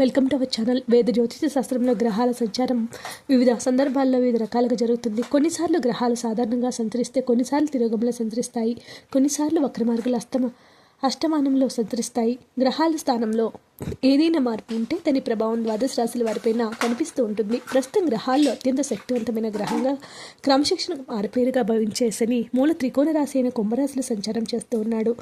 Welcome to our channel వేద జ్యోతిష శాస్త్రంలో గ్రహాల సంచారం వివిధ సందర్భాల్లో వివిధ రకాలుగా జరుగుతుంది. కొన్నిసార్లు గ్రహాలు సాధారణంగా సంచరిస్తే కొన్నిసార్లు తిరోగంలో సంచరిస్తాయి కొన్నిసార్లు వక్రమార్గుల అస్తమ అష్టమానంలో సంచరిస్తాయి గ్రహాల స్థానంలో ఏదైనా మార్పు ఉంటే దాని ప్రభావం ద్వాదశ రాశుల వారిపైన కనిపిస్తూ ఉంటుంది. ప్రస్తుతం గ్రహాల్లో అత్యంత శక్తివంతమైన గ్రహంగా క్రమశిక్షణ మారిపేరుగా భావించే శని మూల త్రికోణ రాశి అయిన కుంభరాశిలో సంచారం చేస్తూ ఉన్నాడు.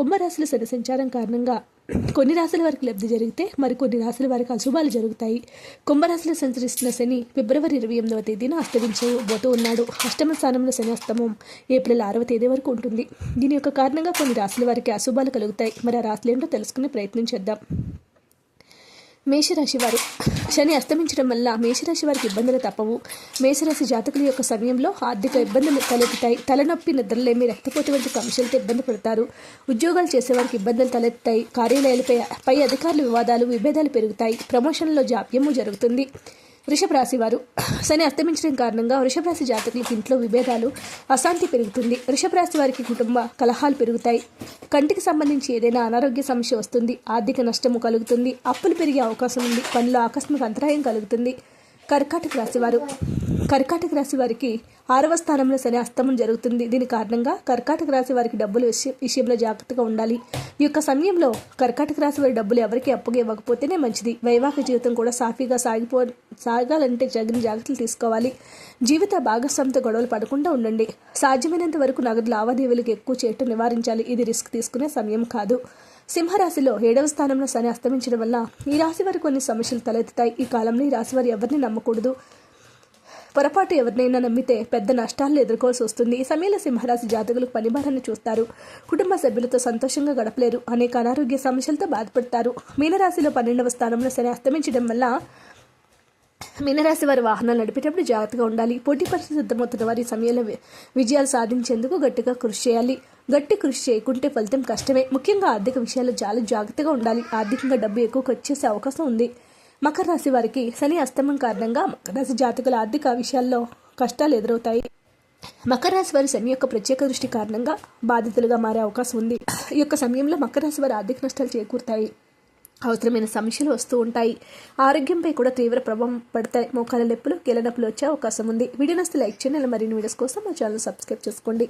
కుంభరాశిలో శని సంచారం కారణంగా కొన్ని రాశుల వారికి లబ్ధి జరిగితే మరికొన్ని రాశుల వారికి అశుభాలు జరుగుతాయి. కుంభరాశిలో సంచరిస్తున్న శని ఫిబ్రవరి ఇరవై ఎనిమిదవ తేదీన అస్తమించబోతూ ఉన్నాడు. అష్టమ స్థానంలో శని అస్తమం ఏప్రిల్ ఆరవ తేదీ వరకు ఉంటుంది. దీని యొక్క కారణంగా కొన్ని రాశుల వారికి అశుభాలు కలుగుతాయి. మరి ఆ రాశులు ఏంటో తెలుసుకునే ప్రయత్నం చేద్దాం. మేషరాశి వారు శని అస్తమించడం వల్ల మేషరాశి వారికి ఇబ్బందులు తప్పవు. మేషరాశి జాతకుల యొక్క సమయంలో ఆర్థిక ఇబ్బందులు తలెత్తుతాయి. తలనొప్పి నిద్రలేమి రక్తపోటు వంటి సమస్యలతో ఇబ్బంది పడతారు. ఉద్యోగాలు చేసేవారికి ఇబ్బందులు తలెత్తాయి కార్యాలయాలపై పై అధికారుల వివాదాలు విభేదాలు పెరుగుతాయి. ప్రమోషన్లో జాప్యము జరుగుతుంది. వృషభ రాశి వారు శని అస్తమించడం కారణంగా వృషభ రాశి జాతకులకి ఇంట్లో విభేదాలు అశాంతి పెరుగుతుంది. వృషభ రాశి వారికి కుటుంబ కలహాలు పెరుగుతాయి. కంటికి సంబంధించి ఏదైనా అనారోగ్య సమస్య వస్తుంది. ఆర్థిక నష్టము కలుగుతుంది. అప్పులు పెరిగే అవకాశం ఉంది. పనిలో ఆకస్మిక అంతరాయం కలుగుతుంది. కర్కాటక రాశివారు కర్కాటక రాశి వారికి ఆరవ స్థానంలో శని అస్తమం జరుగుతుంది. దీని కారణంగా కర్కాటక రాశి వారికి డబ్బుల విషయం విషయంలో జాగ్రత్తగా ఉండాలి. ఈ యొక్క సమయంలో కర్కాటక రాశి వారి డబ్బులు ఎవరికి అప్పుగా ఇవ్వకపోతేనే మంచిది. వైవాహిక జీవితం కూడా సాఫీగా సాగిపో సాగాలంటే జగిన జాగ్రత్తలు తీసుకోవాలి. జీవిత భాగస్వామితో గొడవలు పడకుండా ఉండండి. సాధ్యమైనంత వరకు నగదు లావాదేవీలకు ఎక్కువ చేయటం నివారించాలి. ఇది రిస్క్ తీసుకునే సమయం కాదు. సింహరాశిలో ఏడవ స్థానంలో శని అస్తమించడం వల్ల ఈ రాశి వారి కొన్ని సమస్యలు తలెత్తుతాయి. ఈ కాలంలో ఈ రాశి వారు ఎవరిని నమ్మకూడదు. పొరపాటు ఎవరినైనా నమ్మితే పెద్ద నష్టాలను ఎదుర్కోవాల్సి వస్తుంది. ఈ సమయంలో సింహరాశి జాతకులకు పనిభారాన్ని చూస్తారు. కుటుంబ సభ్యులతో సంతోషంగా గడపలేరు. అనేక అనారోగ్య సమస్యలతో బాధపడతారు. మీనరాశిలో పన్నెండవ స్థానంలో శని అస్తమించడం వల్ల మీనరాశి వారి వాహనాలు నడిపేటప్పుడు జాగ్రత్తగా ఉండాలి. పోటీ పరిస్థితి సిద్ధమవుతున్న వారి సమయంలో వి- విజయాలు సాధించేందుకు గట్టిగా కృషి చేయాలి. గట్టి కృషి చేయకుంటే ఫలితం కష్టమే. ముఖ్యంగా ఆర్థిక విషయాల్లో చాలా జాగ్రత్తగా ఉండాలి. ఆర్థికంగా డబ్బు ఎక్కువ వచ్చేసే అవకాశం ఉంది. మకర రాశి వారికి శని అస్తమం కారణంగా మకర రాశి జాతకుల ఆర్థిక విషయాల్లో కష్టాలు ఎదురవుతాయి. మకర రాశి వారి శని యొక్క ప్రత్యేక దృష్టి కారణంగా బాధితులుగా మారే అవకాశం ఉంది. ఈ యొక్క సమయంలో మకర రాశి వారి ఆర్థిక నష్టాలు చేకూరుతాయి. అవసరమైన సమస్యలు వస్తూ ఉంటాయి. ఆరోగ్యంపై కూడా తీవ్ర ప్రభావం పడతాయి. మోకాల నొప్పులు కీళ్ళ నొప్పులు వచ్చే అవకాశం ఉంది. వీడియో నస్తే లైక్ చేయండి. మరిన్ని వీడియోస్ కోసం మా ఛానల్ సబ్స్క్రైబ్ చేసుకోండి.